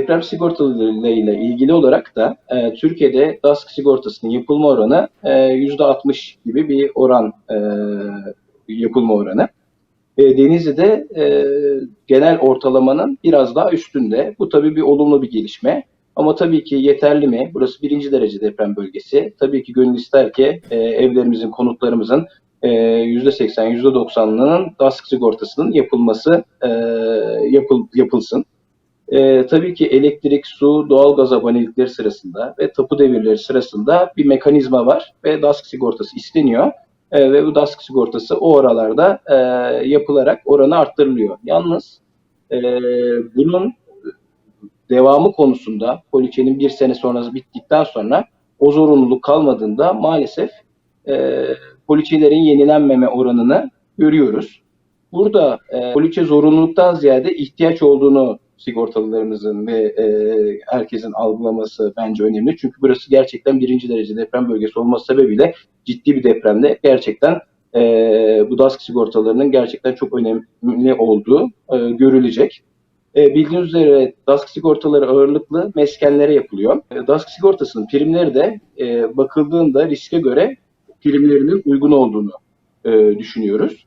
Deprem sigortalarıyla ilgili olarak da e, Türkiye'de DASK sigortasının yapılma oranı e, %60 gibi bir oran e, yapılma oranı. E, Denizli'de e, genel ortalamanın biraz daha üstünde. Bu tabii bir olumlu bir gelişme. Ama tabii ki yeterli mi? Burası birinci derece deprem bölgesi. Tabii ki gönül ister ki e, evlerimizin, konutlarımızın e, %80, %90'ının DASK sigortasının yapılması e, yapıl, yapılsın. E, tabii ki elektrik, su, doğalgaz abonelikleri sırasında ve tapu devirleri sırasında bir mekanizma var ve DASK sigortası isteniyor. E, ve bu DASK sigortası o oralarda e, yapılarak oranı arttırılıyor. Yalnız e, bunun devamı konusunda poliçenin bir sene sonrası bittikten sonra o zorunluluk kalmadığında maalesef e, poliçelerin yenilenmeme oranını görüyoruz. Burada e, poliçe zorunluluktan ziyade ihtiyaç olduğunu sigortalılarımızın ve e, herkesin algılaması bence önemli. Çünkü burası gerçekten birinci derece deprem bölgesi olması sebebiyle ciddi bir depremde gerçekten e, bu DASK sigortalarının gerçekten çok önemli olduğu e, görülecek. E, bildiğiniz üzere DASK sigortaları ağırlıklı meskenlere yapılıyor. E, DASK sigortasının primleri de e, bakıldığında riske göre primlerinin uygun olduğunu e, düşünüyoruz.